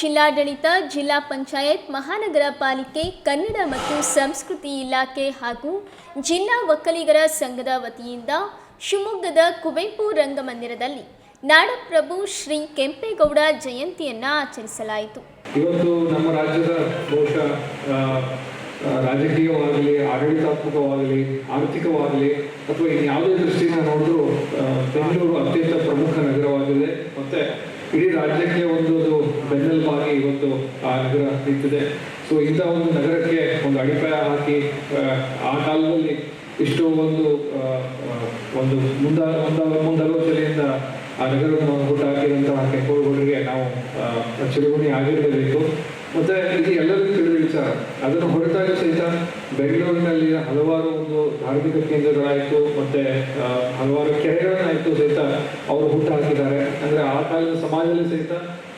ಜಿಲ್ಲಾಡಳಿತ, ಜಿಲ್ಲಾ ಪಂಚಾಯತ್, ಮಹಾನಗರ ಪಾಲಿಕೆ, ಕನ್ನಡ ಮತ್ತು ಸಂಸ್ಕೃತಿ ಇಲಾಖೆ ಹಾಗೂ ಜಿಲ್ಲಾ ಒಕ್ಕಲಿಗರ ಸಂಘದ ವತಿಯಿಂದ ಶಿವಮೊಗ್ಗದ ಕುವೆಂಪು ರಂಗಮಂದಿರದಲ್ಲಿ ನಾಡಪ್ರಭು ಶ್ರೀ ಕೆಂಪೇಗೌಡ ಜಯಂತಿಯನ್ನು ಆಚರಿಸಲಾಯಿತು. ಇವತ್ತು ನಮ್ಮ ರಾಜ್ಯದ ಬಹುಶಃ ರಾಜಕೀಯವಾಗಲಿ, ಆಡಳಿತಾತ್ಮಕವಾಗಲಿ, ಆರ್ಥಿಕವಾಗಲಿ, ಅಥವಾ ಇನ್ಯಾವುದೇ ದೃಷ್ಟಿಯಿಂದ ನೋಡಿದ್ರು ಬೆಂಗಳೂರು ಅತ್ಯಂತ ಪ್ರಮುಖ ನಗರವಾಗಿದೆ. ಮತ್ತೆ ಇಡೀ ರಾಜ್ಯಕ್ಕೆ ಒಂದು ಇವತ್ತು ಆ ನಗರ ನಿಂತಿದೆ. ಸೊ ಇಂಥ ಒಂದು ನಗರಕ್ಕೆ ಒಂದು ಅಡಿಪಾಯ ಹಾಕಿ ಆ, ಕಾಲದಲ್ಲಿ ಇಷ್ಟು ಒಂದು ಒಂದು ಮುಂದ ಮುಂದ ಮುಂದಲೋಚನೆಯಿಂದ ಆ ನಗರವನ್ನು ಹುಟ್ಟು ಹಾಕಿದಂತಹ ಕೆಂಪೇಗೌಡರಿಗೆ ನಾವು ಚಿರುಗುಣಿ ಆಗಿರಲೇಬೇಕು ವಿಚಾರ ಅದನ್ನು ಹೊರತಾಗಿ ಸಹಿತ ಬೆಂಗಳೂರಿನಲ್ಲಿ ಹಲವಾರು ಒಂದು ಧಾರ್ಮಿಕ ಕೇಂದ್ರಗಳಾಯಿತು ಮತ್ತೆ ಹಲವಾರು ಕೆರೆಗಳನ್ನಾಯಿತು ಸಹಿತ ಅವರು ಹುಟ್ಟು ಹಾಕಿದ್ದಾರೆ. ಅಂದ್ರೆ ಆ ಕಾಲದ ಸಮಾಜದಲ್ಲಿ ಸಹಿತ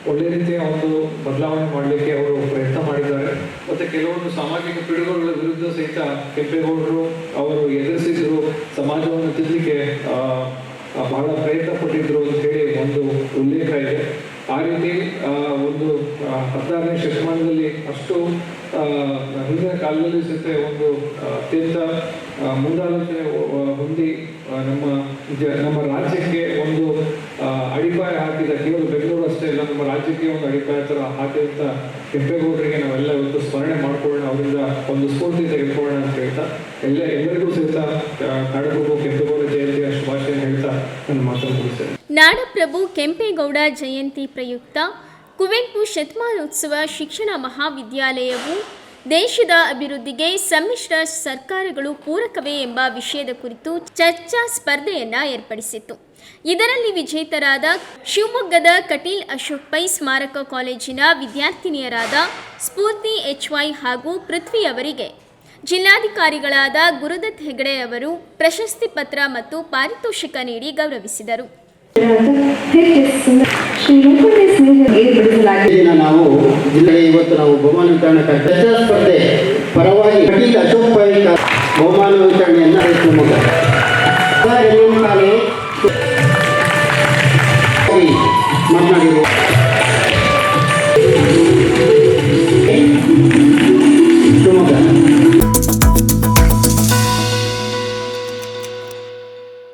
ಒಳ್ಳೆ ರೀತಿಯ ಒಂದು ಬದಲಾವಣೆ ಮಾಡಲಿಕ್ಕೆ ಅವರು ಪ್ರಯತ್ನ ಮಾಡಿದ್ದಾರೆ. ಮತ್ತೆ ಕೆಲವೊಂದು ಸಾಮಾಜಿಕ ಪಿಡುಗುಗಳ ವಿರುದ್ಧ ಸಹಿತ ಕೆಂಪೇಗೌಡರು ಅವರು ಎದುರಿಸಿದ್ರು ಸಮಾಜವನ್ನು ತಿದ್ದಲಿಕ್ಕೆ ಆ, ಆ, ಬಹಳ ಪ್ರಯತ್ನ ಪಟ್ಟಿದ್ರು ಅಂತ ಹೇಳಿ ಒಂದು ಉಲ್ಲೇಖ ಇದೆ ಆ ರೀತಿ ಆ, ಒಂದು ಆ, ಹದಿನಾರನೇ ಶತಮಾನದಲ್ಲಿ ಅಷ್ಟು ಹಿಂದಿನ ಕಾಲದಲ್ಲಿ ಸಹಿತ ಒಂದು ಅತ್ಯಂತ ಮುಂದಾಲೋಚನೆ ಹೊಂದಿ ನಮ್ಮ ನಮ್ಮ ರಾಜ್ಯಕ್ಕೆ ಒಂದು ಅಡಿಪಾಯ ಹಾಕಿದ. ಕೇವಲ ಬೆಂಗಳೂರು ಅಷ್ಟೇ ಇಲ್ಲ ನಮ್ಮ ರಾಜ್ಯಕ್ಕೆ ಒಂದು ಅಡಿಪಾಯ ಥರ ಹಾಕಿದಂಥ ಕೆಂಪೇಗೌಡರಿಗೆ ನಾವೆಲ್ಲ ಇವತ್ತು ಸ್ಮರಣೆ ಮಾಡ್ಕೊಳ್ಳೋಣ. ಅವರಿಂದ ಒಂದು ಸ್ಫೂರ್ತಿ ತೆಗೆದುಕೊಳ್ಳೋಣ ಅಂತ ಹೇಳ್ತಾ ಎಲ್ಲ ಎಲ್ಲರಿಗೂ ಸಹಿತ ಆ, ನಾಡಪ್ರಭು ಕೆಂಪೇಗೌಡ ಜಯಂತಿಯ ಶುಭಾಶಯ ಹೇಳ್ತಾ ಮಾತನ್ನು ಮುಗಿಸ್ತೇನೆ. ನಾಡಪ್ರಭು ಕೆಂಪೇಗೌಡ ಜಯಂತಿ ಪ್ರಯುಕ್ತ ಕುವೆಂಪು ಶತಮಾನೋತ್ಸವ ಶಿಕ್ಷಣ ಮಹಾವಿದ್ಯಾಲಯವು ದೇಶದ ಅಭಿವೃದ್ಧಿಗೆ ಸಮ್ಮಿಶ್ರ ಸರ್ಕಾರಗಳು ಪೂರಕವೇ ಎಂಬ ವಿಷಯದ ಕುರಿತು ಚರ್ಚಾ ಸ್ಪರ್ಧೆಯನ್ನು ಏರ್ಪಡಿಸಿತ್ತು. ಇದರಲ್ಲಿ ವಿಜೇತರಾದ ಶಿವಮೊಗ್ಗದ ಕಟೀಲ್ ಅಶೋಕ್ ಪೈ ಸ್ಮಾರಕ ಕಾಲೇಜಿನ ವಿದ್ಯಾರ್ಥಿನಿಯರಾದ ಸ್ಫೂರ್ತಿ ಎಚ್ ವೈ ಹಾಗೂ ಪೃಥ್ವಿ ಅವರಿಗೆ ಜಿಲ್ಲಾಧಿಕಾರಿಗಳಾದ ಗುರುದತ್ ಹೆಗಡೆ ಅವರು ಪ್ರಶಸ್ತಿ ಪತ್ರ ಮತ್ತು ಪಾರಿತೋಷಿಕ ನೀಡಿ ಗೌರವಿಸಿದರು. ದಿನ ನಾವು, ಜಿಲ್ಲೆಗೆ ಇವತ್ತು ನಾವು ಬಹುಮಾನ ವಿತರಣೆ ಸ್ಪರ್ಧೆ ಪರವಾಗಿ ಖಂಡಿತ ಅಶೋಕ್ ಪೈಕ ಬಹುಮಾನ ವಿತರಣೆಯನ್ನು ಶಿವಮೊಗ್ಗ ಮಾತನಾಡಿರುವ ಶಿವಮೊಗ್ಗ.